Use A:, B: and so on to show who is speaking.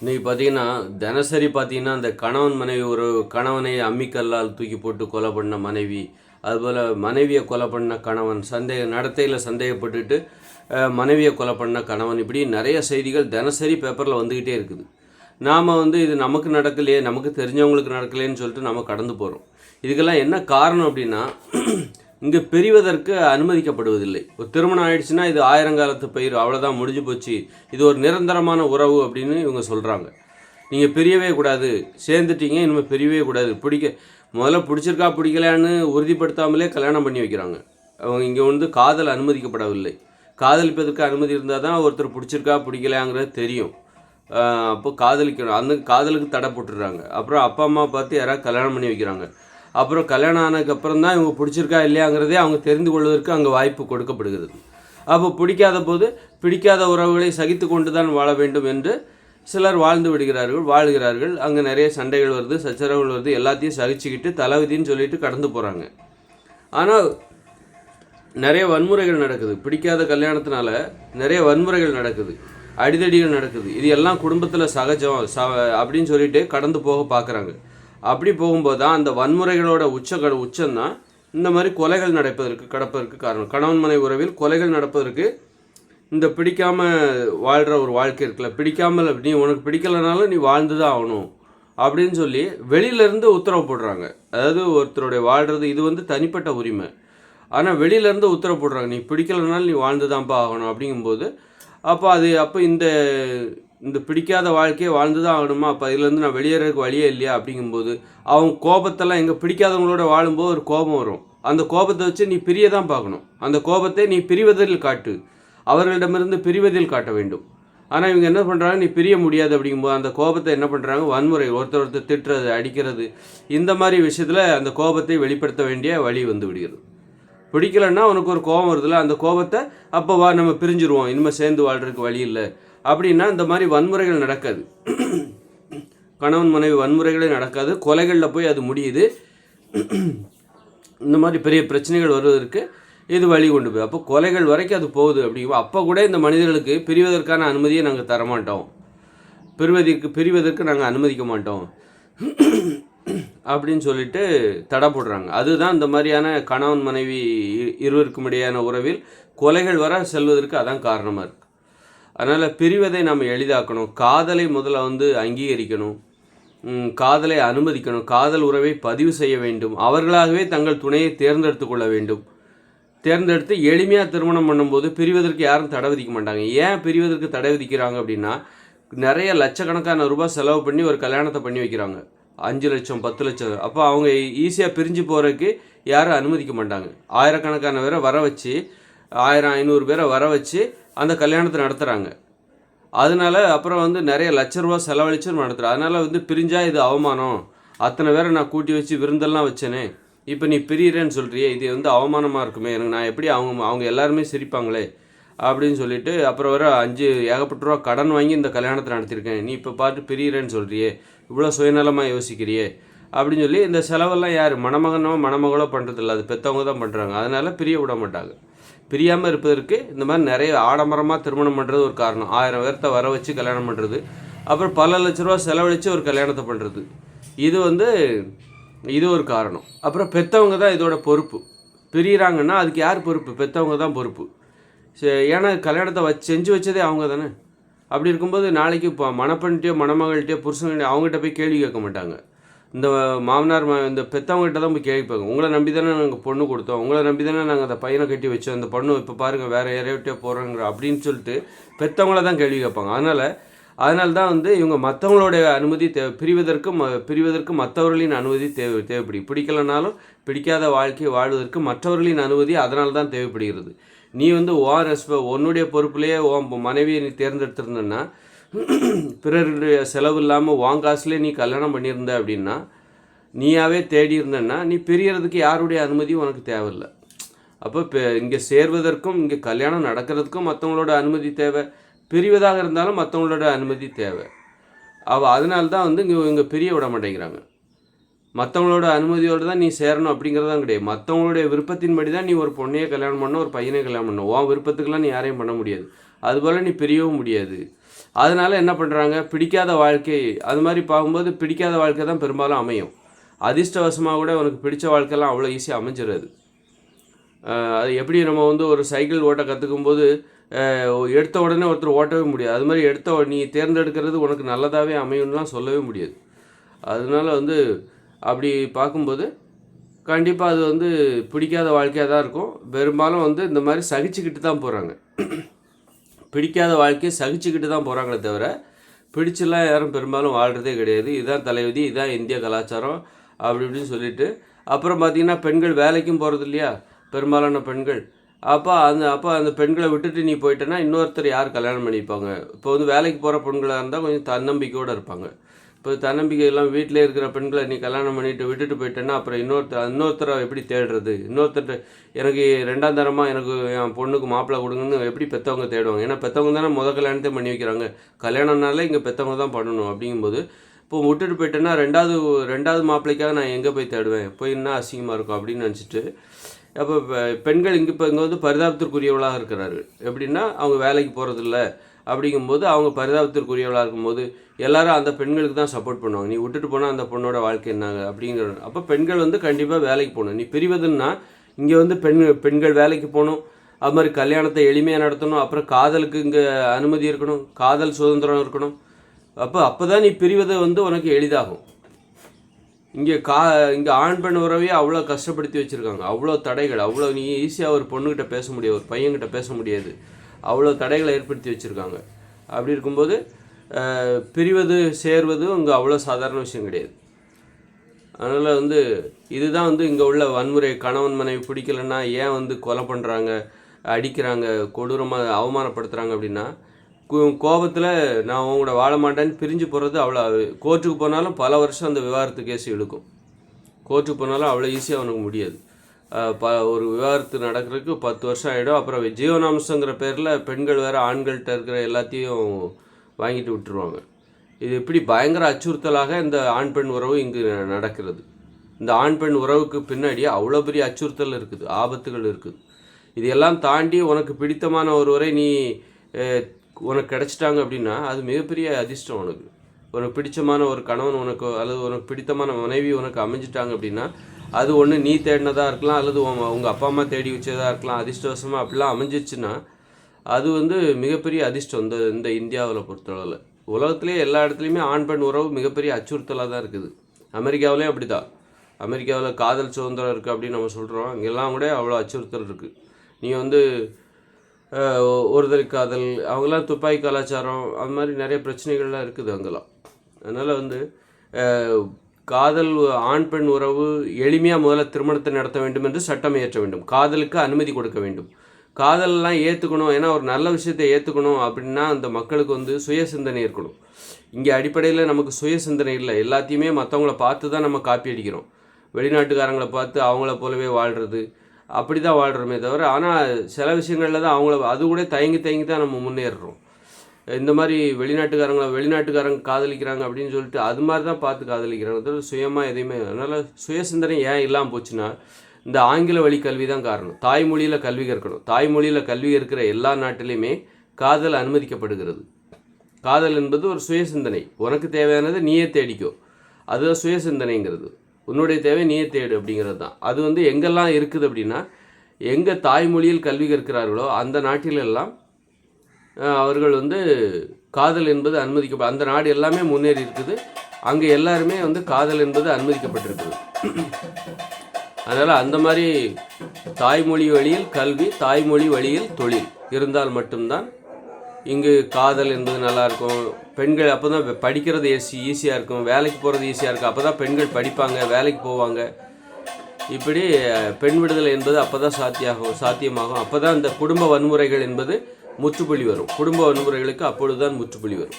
A: இன்னைக்கு பார்த்தீங்கன்னா தினசரி பார்த்தீங்கன்னா அந்த கணவன் மனைவி ஒரு கணவனை அம்மிக்கல்லால் தூக்கி போட்டு கொலை பண்ண மனைவி அதுபோல் மனைவியை கொலை பண்ண கணவன் சந்தேக நடத்தையில் சந்தேகப்பட்டுட்டு மனைவியை கொலை பண்ண கணவன் இப்படி நிறைய செய்திகள் தினசரி பேப்பரில் வந்துக்கிட்டே இருக்குது. நாம் வந்து இது நமக்கு நடக்கலையே நமக்கு தெரிஞ்சவங்களுக்கு நடக்கலையேன்னு சொல்லிட்டு நம்ம கடந்து போகிறோம் இதுக்கெல்லாம் என்ன காரணம் அப்படின்னா இங்கே பிரிவதற்கு அனுமதிக்கப்படுவதில்லை. ஒரு திருமணம் ஆயிடுச்சுன்னா இது ஆயிரங்காலத்து பயிர் அவ்வளோதான் முடிஞ்சு போச்சு. இது ஒரு நிரந்தரமான உறவு அப்படின்னு இவங்க சொல்கிறாங்க நீங்கள் பிரியவே கூடாது. சேர்ந்துட்டீங்க இனிமேல் பிரியவே கூடாது. பிடிக்க முதல்ல பிடிச்சிருக்கா பிடிக்கலான்னு உறுதிப்படுத்தாமலே கல்யாணம் பண்ணி வைக்கிறாங்க. அவங்க இங்கே வந்து காதல் அனுமதிக்கப்படவில்லை. காதலிப்பதற்கு அனுமதி இருந்தால் தான் ஒருத்தர் பிடிச்சிருக்கா பிடிக்கலையாங்கிறது தெரியும். அப்போ காதலிக்கணும். அந்த காதலுக்கு தடை போட்டுடுறாங்க. அப்புறம் அப்பா அம்மா பார்த்து யாராவது கல்யாணம் பண்ணி வைக்கிறாங்க. அப்புறம் கல்யாணம் ஆனதுக்கப்புறம் தான் இவங்க பிடிச்சிருக்கா இல்லையாங்கிறதே அவங்க தெரிந்து கொள்வதற்கு அங்கே வாய்ப்பு கொடுக்கப்படுகிறது. அப்போ பிடிக்காத போது பிடிக்காத உறவுகளை சகித்து கொண்டு தான் வாழ வேண்டும் என்று சிலர் வாழ்ந்து விடுகிறார்கள் வாழ்கிறார்கள். அங்கே நிறைய சண்டைகள் வருது சச்சரவுகள் வருது எல்லாத்தையும் சகிச்சுக்கிட்டு தலைவிதின்னு சொல்லிட்டு கடந்து போகிறாங்க ஆனால் நிறைய வன்முறைகள் நடக்குது. பிடிக்காத கல்யாணத்தினால நிறைய வன்முறைகள் நடக்குது அடிதடிகள் நடக்குது. இது எல்லாம் குடும்பத்தில் சகஜம் ச அப்படின்னு சொல்லிட்டு கடந்து போக பார்க்குறாங்க அப்படி போகும்போது தான் அந்த வன்முறைகளோட உச்ச உச்சம் தான் இந்த மாதிரி கொலைகள் நடப்பதற்கு கடப்பதற்கு காரணம். கணவன் மனை உறவில் கொலைகள் நடப்பதற்கு இந்த பிடிக்காம வாழ்கிற ஒரு வாழ்க்கை இருக்குல்ல பிடிக்காமல் நீ உனக்கு பிடிக்கலனாலும் நீ வாழ்ந்து தான் ஆகணும் அப்படின்னு சொல்லி வெளியிலேருந்து உத்தரவு போடுறாங்க. அதாவது ஒருத்தருடைய வாழ்கிறது இது வந்து தனிப்பட்ட உரிமை. ஆனால் வெளியிலேருந்து உத்தரவு போடுறாங்க நீ பிடிக்கலனாலும் நீ வாழ்ந்து தான்ப்பா ஆகணும் அப்படிங்கும்போது அப்போ அது அப்போ இந்த இந்த பிடிக்காத வாழ்க்கையை வாழ்ந்து தான் ஆகணுமா? அப்போ இதுலேருந்து நான் வெளியேறதுக்கு வழியே இல்லையா? அப்படிங்கும்போது அவங்க கோபத்தெல்லாம் எங்கள் பிடிக்காதவங்களோட வாழும்போது ஒரு கோபம் வரும். அந்த கோபத்தை வச்சு நீ பிரிய தான் பார்க்கணும். அந்த கோபத்தை நீ பிரிவதில் காட்டு. அவர்களிடமிருந்து பிரிவதில் காட்ட வேண்டும். ஆனால் இவங்க என்ன பண்ணுறாங்க நீ பிரிய முடியாது அப்படிங்கும்போது அந்த கோபத்தை என்ன பண்ணுறாங்க வன்முறை ஒருத்தர் ஒருத்தர் திட்டுறது அடிக்கிறது இந்த மாதிரி விஷயத்தில் அந்த கோபத்தை வெளிப்படுத்த வேண்டிய வழி வந்து விடுகிறது. பிடிக்கலன்னா உனக்கு ஒரு கோபம் வருதுல்ல? அந்த கோபத்தை அப்போ வா நம்ம பிரிஞ்சிருவோம். இனிமேல் சேர்ந்து வாழ்கிறதுக்கு வழி இல்லை. அப்படின்னா இந்த மாதிரி வன்முறைகள் நடக்காது. கணவன் மனைவி வன்முறைகளே நடக்காது. கொலைகளில் போய் அது முடியுது. இந்த மாதிரி பெரிய பிரச்சனைகள் வருவதற்கு இது வழி கொண்டு போய். அப்போ கொலைகள் வரைக்கும் அது போகுது அப்படிங்கும் அப்போ கூட இந்த மனிதர்களுக்கு பிரிவதற்கான அனுமதியை நாங்கள் தரமாட்டோம். பிரிவதற்கு பிரிவதற்கு நாங்கள் அனுமதிக்க மாட்டோம். அப்படின்னு சொல்லிட்டு தடை போடுறாங்க. அதுதான் இந்த மாதிரியான கணவன் மனைவி இருவருக்கும் இடையான உறவில் கொலைகள் வர செல்வதற்கு அதான் காரணமாக இருக்குது அதனால் பிரிவதை நம்ம எளிதாக்கணும். காதலை முதல்ல வந்து அங்கீகரிக்கணும். காதலை அனுமதிக்கணும். காதல் உறவை பதிவு செய்ய வேண்டும். அவர்களாகவே தங்கள் துணையை தேர்ந்தெடுத்து கொள்ள வேண்டும். தேர்ந்தெடுத்து எளிமையாக திருமணம் பண்ணும்போது பிரிவதற்கு யாரும் தடை விதிக்க மாட்டாங்க. ஏன் பிரிவதற்கு தடை விதிக்கிறாங்க அப்படின்னா நிறைய லட்சக்கணக்கான ரூபாய் செலவு பண்ணி ஒரு கல்யாணத்தை பண்ணி வைக்கிறாங்க. அஞ்சு லட்சம் பத்து லட்சம். அப்போ அவங்க ஈஸியாக பிரிஞ்சு போகிறதுக்கு யாரும் அனுமதிக்க மாட்டாங்க. ஆயிரக்கணக்கான பேரை வர வச்சு ஆயிரம் ஐநூறு பேரை வர வச்சு அந்த கல்யாணத்தை நடத்துகிறாங்க அதனால அப்புறம் வந்து நிறைய லட்ச ரூபா செலவழிச்சு நடத்துகிறேன் அதனால் வந்து பிரிஞ்சால் இது அவமானம். அத்தனை பேரை நான் கூட்டி வச்சு விருந்தெல்லாம் வச்சேனே. இப்போ நீ பிரியறேன்னு சொல்கிறியே இது வந்து அவமானமாக இருக்குமே. எனக்கு நான் எப்படி அவங்க அவங்க எல்லாருமே சிரிப்பாங்களே அப்படின்னு சொல்லிட்டு அப்புறம் வர அஞ்சு ஏகப்பட்ட ரூபா கடன் வாங்கி இந்த கல்யாணத்தை நடத்தியிருக்கேன் நீ இப்போ பார்த்து பிரியறேன்னு சொல்கிறியே இவ்வளோ சுயநலமாக யோசிக்கிறியே அப்படின்னு சொல்லி இந்த செலவெல்லாம் யார்? மணமகனோ மணமகளோ பண்ணுறதில்ல அது பெற்றவங்க தான் பண்ணுறாங்க அதனால் பிரிய விட மாட்டாங்க. பிரியாமல் இருப்பதற்கு இந்த மாதிரி நிறைய ஆடம்பரமாக திருமணம் பண்ணுறது ஒரு காரணம். ஆயிரம் பேர்த்த வர வச்சு கல்யாணம் பண்ணுறது அப்புறம் பல லட்ச ரூபா செலவழித்து ஒரு கல்யாணத்தை பண்ணுறது இது வந்து இது ஒரு காரணம். அப்புறம் பெற்றவங்க தான் இதோட பொறுப்பு. பிரியிறாங்கன்னா அதுக்கு யார் பொறுப்பு? பெற்றவங்க தான் பொறுப்பு. சரி, ஏன்னா கல்யாணத்தை வச்சு செஞ்சு வச்சதே அவங்க தானே. அப்படி இருக்கும்போது நாளைக்கு இப்போ மணப்பெண்கிட்டயோ மணமகள்கிட்டயோ புருஷன்கிட்டயோ அவங்ககிட்ட போய் கேள்வி கேட்க மாட்டாங்க. இந்த மாமனார் மா இந்த பெற்றவங்ககிட்ட தான் போய் கேள்வி கேட்பாங்க உங்களை நம்பி தானே நாங்கள் பொண்ணு கொடுத்தோம். உங்களை நம்பி தானே நாங்கள் அந்த பையனை கட்டி வச்சோம். அந்த பொண்ணு இப்போ பாருங்கள் வேறு யாரையோட்டே போகிறோங்கிற அப்படின்னு சொல்லிட்டு பெற்றவங்கள தான் கேள்வி கேட்பாங்க. அதனால் அதனால தான் வந்து இவங்க மற்றவங்களுடைய அனுமதி தேவை பிரிவதற்கு ம பிரிவதற்கு மற்றவர்களின் அனுமதி தேவை தேவைப்படி. பிடிக்கலனாலும் பிடிக்காத வாழ்க்கையை வாழ்வதற்கு மற்றவர்களின் அனுமதி அதனால தான் தேவைப்படுகிறது. நீ வந்து ஓ ரெஸ்ப உன்னுடைய பொறுப்புலேயே ஓ மனைவியை நீ தேர்ந்தெடுத்திருந்தன்னா பிறருடைய செலவு இல்லாமல் உன் நீ கல்யாணம் பண்ணியிருந்த அப்படின்னா நீயாவே தேடி இருந்தன்னா நீ பிரியறதுக்கு யாருடைய அனுமதியும் உனக்கு தேவையில்லை. அப்போ இப்போ இங்கே சேர்வதற்கும் இங்கே கல்யாணம் நடக்கிறதுக்கும் மற்றவங்களோட அனுமதி தேவை. பிரிவதாக இருந்தாலும் மற்றவங்களோட அனுமதி தேவை. அவள் அதனால தான் வந்து இங்கே இங்கே பிரிய விட மாட்டேங்கிறாங்க. மற்றவங்களோட அனுமதியோடு தான் நீ சேரணும் அப்படிங்கிறதான் கிடையாது. மற்றவங்களுடைய விருப்பத்தின்படி தான் நீ ஒரு பொண்ணையே கல்யாணம் பண்ணணும் ஒரு பையனை கல்யாணம் பண்ணணும். உன் விருப்பத்துக்கெல்லாம் நீ யாரையும் பண்ண முடியாது. அதுபோல் நீ பிரியவும் முடியாது. அதனால் என்ன பண்ணுறாங்க பிடிக்காத வாழ்க்கை. அது மாதிரி பார்க்கும்போது பிடிக்காத வாழ்க்கை தான் பெரும்பாலும் அமையும். அதிர்ஷ்டவசமாக கூட உனக்கு பிடிச்ச வாழ்க்கைலாம் அவ்வளோ ஈஸியாக அமைஞ்சிருது. அது எப்படி நம்ம வந்து ஒரு சைக்கிள் ஓட்ட கற்றுக்கும் போது எடுத்த உடனே ஒருத்தர் ஓட்டவே முடியாது. அது மாதிரி எடுத்த நீ தேர்ந்தெடுக்கிறது உனக்கு நல்லதாகவே அமையும்லாம் சொல்லவே முடியாது. அதனால வந்து அப்படி பார்க்கும்போது கண்டிப்பாக அது வந்து பிடிக்காத வாழ்க்கையாக தான் இருக்கும். பெரும்பாலும் வந்து இந்த மாதிரி சகிச்சுக்கிட்டு தான் போகிறாங்க பிடிக்காத வாழ்க்கையை சகிச்சுக்கிட்டு தான் போகிறாங்களே தவிர பிடிச்செல்லாம் யாரும் பெரும்பாலும் வாழ்கிறதே கிடையாது. இதுதான் தலைவிதி இதுதான் இந்திய கலாச்சாரம் அப்படி இப்படின்னு சொல்லிட்டு அப்புறம் பார்த்தீங்கன்னா பெண்கள் வேலைக்கும் போகிறது இல்லையா? பெரும்பாலான பெண்கள். அப்போ அந்த அப்போ அந்த பெண்களை விட்டுட்டு நீ போயிட்டேன்னா இன்னொருத்தர் யார் கல்யாணம் பண்ணிப்பாங்க? இப்போ வந்து வேலைக்கு போகிற பெண்களாக இருந்தால் கொஞ்சம் தன்னம்பிக்கையோடு இருப்பாங்க. இப்போ தன்னம்பிக்கை எல்லாம் வீட்டிலே இருக்கிற பெண்களை நீ கல்யாணம் பண்ணிட்டு விட்டுட்டு போயிட்டேன்னா அப்புறம் இன்னொருத்தர் இன்னொருத்தரை எப்படி தேடுறது? இன்னொருத்தர் எனக்கு ரெண்டாம் தரமாக எனக்கு என் பொண்ணுக்கு மாப்பிள்ளை கொடுங்கன்னு எப்படி பெற்றவங்க தேடுவாங்க? ஏன்னா பெற்றவங்க தானே முத கல்யாணத்தை பண்ணி வைக்கிறாங்க. கல்யாணம்னாலே இங்கே பெற்றவங்க தான் பண்ணணும் அப்படிங்கும்போது இப்போ விட்டுட்டு போயிட்டேன்னா ரெண்டாவது ரெண்டாவது மாப்பிள்ளைக்காக நான் எங்கே போய் தேடுவேன்? போய் என்ன அசிங்கமாக இருக்கும் அப்படின்னு நினச்சிட்டு அப்போ பெண்கள் இங்கே இப்போ இங்கே வந்து பரிதாபத்திற்குரியவளாக இருக்கிறார்கள். எப்படின்னா அவங்க வேலைக்கு போகிறதில்ல அப்படிங்கும்போது அவங்க பரிதாபத்திற்குரியவளாக இருக்கும்போது எல்லாரும் அந்த பெண்களுக்கு தான் சப்போர்ட் பண்ணுவாங்க. நீ விட்டுட்டு போனால் அந்த பொண்ணோட வாழ்க்கை என்னாங்க? அப்படிங்கிற அப்போ பெண்கள் வந்து கண்டிப்பாக வேலைக்கு போகணும். நீ பிரிவதுன்னா இங்கே வந்து பெண் பெண்கள் வேலைக்கு போகணும். அது மாதிரி கல்யாணத்தை எளிமையாக நடத்தணும். அப்புறம் காதலுக்கு இங்கே அனுமதி இருக்கணும். காதல் சுதந்திரம் இருக்கணும். அப்போ அப்போ தான் நீ பிரிவது வந்து உனக்கு எளிதாகும். இங்கே கா இங்கே ஆண் பெண் உறவையே அவ்வளோ கஷ்டப்படுத்தி வச்சுருக்காங்க. அவ்வளோ தடைகள். அவ்வளோ நீ ஈஸியாக ஒரு பொண்ணுக்கிட்ட பேச முடியாது. ஒரு பையன்கிட்ட பேச முடியாது. அவ்வளோ தடைகளை ஏற்படுத்தி வச்சுருக்காங்க. அப்படி இருக்கும்போது பிரிவது சேர்வது இங்கே அவ்வளோ சாதாரண விஷயம் கிடையாது. அதனால் வந்து இதுதான் வந்து இங்கே உள்ள வன்முறை கணவன் மனைவி பிடிக்கலன்னா ஏன் வந்து கொலை பண்ணுறாங்க அடிக்கிறாங்க கொடூரமாக அவமானப்படுத்துகிறாங்க அப்படின்னா கோபத்தில் நான் உங்களோட வாழ மாட்டேன்னு பிரிஞ்சு போகிறது அவ்வளோ கோர்ட்டுக்கு போனாலும் பல வருஷம் அந்த விவாகரத்து கேஸ் இழுக்கும். கோர்ட்டுக்கு போனாலும் அவ்வளோ ஈஸியாக அவனுக்கு முடியாது. ப ஒரு விவாகரத்து நடக்கிறதுக்கு பத்து வருஷம் ஆகிடும் அப்புறம் ஜீவனாம்சங்கிற பேரில் பெண்கள் வேறு ஆண்கள்கிட்ட இருக்கிற எல்லாத்தையும் வாங்கிட்டு விட்டுருவாங்க. இது இப்படி பயங்கர அச்சுறுத்தலாக இந்த ஆண் பெண் உறவு இங்கு நடக்கிறது. இந்த ஆண் பெண் உறவுக்கு பின்னாடி அவ்வளோ பெரிய அச்சுறுத்தல் இருக்குது ஆபத்துகள் இருக்குது. இதையெல்லாம் தாண்டி உனக்கு பிடித்தமான ஒருவரை நீ உனக்கு கிடைச்சிட்டாங்க அப்படின்னா அது மிகப்பெரிய அதிர்ஷ்டம் உனக்கு. உனக்கு பிடிச்சமான ஒரு கணவன் உனக்கு அல்லது உனக்கு பிடித்தமான மனைவி உனக்கு அமைஞ்சிட்டாங்க அப்படின்னா அது ஒன்று நீ தேடினதாக இருக்கலாம் அல்லது உங்கள் அப்பா அம்மா தேடி வச்சதாக இருக்கலாம் அதிர்ஷ்டவசமாக அப்படிலாம் அமைஞ்சிச்சுன்னா அது வந்து மிகப்பெரிய அதிர்ஷ்டம் இந்த இந்த இந்தியாவில் பொறுத்தளவில். உலகத்திலே எல்லா இடத்துலையுமே ஆண் பெண் உறவு மிகப்பெரிய அச்சுறுத்தலாக தான் இருக்குது. அமெரிக்காவிலேயும் அப்படி தான் அமெரிக்காவில் காதல் சுதந்திரம் இருக்குது அப்படின்னு நம்ம சொல்கிறோம் இங்கெல்லாம் கூட அவ்வளோ அச்சுறுத்தல் இருக்குது நீ வந்து ஒருதல் ஒருதலை காதல் அவங்களாம் துப்பாக்கி கலாச்சாரம் அது மாதிரி நிறைய பிரச்சனைகள்லாம் இருக்குது அங்கெல்லாம். அதனால் வந்து காதல் ஆண் பெண் உறவு எளிமையாக முதல்ல திருமணத்தை நடத்த வேண்டும் என்று சட்டம் இயற்ற வேண்டும். காதலுக்கு அனுமதி கொடுக்க வேண்டும். காதலெல்லாம் ஏற்றுக்கணும் ஏன்னா ஒரு நல்ல விஷயத்தை ஏற்றுக்கணும் அப்படின்னா அந்த மக்களுக்கு வந்து சுய சிந்தனை இருக்கணும் இங்கே அடிப்படையில் நமக்கு சுய சிந்தனை இல்லை. எல்லாத்தையுமே மற்றவங்கள பார்த்து தான் நம்ம காப்பி அடிக்கிறோம். வெளிநாட்டுக்காரங்களை பார்த்து அவங்கள போலவே வாழ்கிறது அப்படி தான் வாழ்கிறோமே தவிர ஆனால் சில விஷயங்களில் தான் அவங்கள அது கூட தயங்கி தயங்கி தான் நம்ம முன்னேறுறோம். இந்த மாதிரி வெளிநாட்டுக்காரங்களை வெளிநாட்டுக்காரங்க காதலிக்கிறாங்க அப்படின்னு சொல்லிட்டு அது மாதிரி தான் பார்த்து காதலிக்கிறாங்க. தவிர சுயமாக எதையுமே அதனால் சுய சிந்தனை ஏன் இல்லாமல் போச்சுன்னா இந்த ஆங்கில வழி கல்வி தான் காரணம். தாய்மொழியில் கல்வி கற்கணும். தாய்மொழியில் கல்வி இருக்கிற எல்லா நாட்டிலையுமே காதல் அனுமதிக்கப்படுகிறது. காதல் என்பது ஒரு சுய சிந்தனை உனக்கு தேவையானதை நீயே தேடிக்கோ. அதுதான் சுய சிந்தனைங்கிறது உன்னுடைய தேவை நீயே தேடு அப்படிங்கிறது தான். அது வந்து எங்கெல்லாம் இருக்குது அப்படின்னா எங்கே தாய்மொழியில் கல்வி கற்கிறார்களோ அந்த நாட்டிலெல்லாம் அவர்கள் வந்து காதல் என்பது அனுமதிக்கப்ப அந்த நாடு எல்லாமே முன்னேறி இருக்குது. அங்கே எல்லாருமே வந்து காதல் என்பது அனுமதிக்கப்பட்டிருக்குது அதனால் அந்த மாதிரி தாய்மொழி வழியில் கல்வி தாய்மொழி வழியில் தொழில் இருந்தால் மட்டும்தான் இங்கு காதல் என்பது நல்லா இருக்கும் பெண்கள் அப்போ தான் படிக்கிறது ஈஸி ஈஸியாக இருக்கும். வேலைக்கு போகிறது ஈஸியாக இருக்கும். அப்போ தான் பெண்கள் படிப்பாங்க வேலைக்கு போவாங்க. இப்படி பெண் விடுதலை என்பது அப்போ தான் சாத்தியாகும் சாத்தியமாகும். அப்போ தான் இந்த குடும்ப வன்முறைகள் என்பது முற்றுப்புள்ளி வரும். குடும்ப வன்முறைகளுக்கு அப்பொழுதுதான் முற்றுப்புள்ளி வரும்.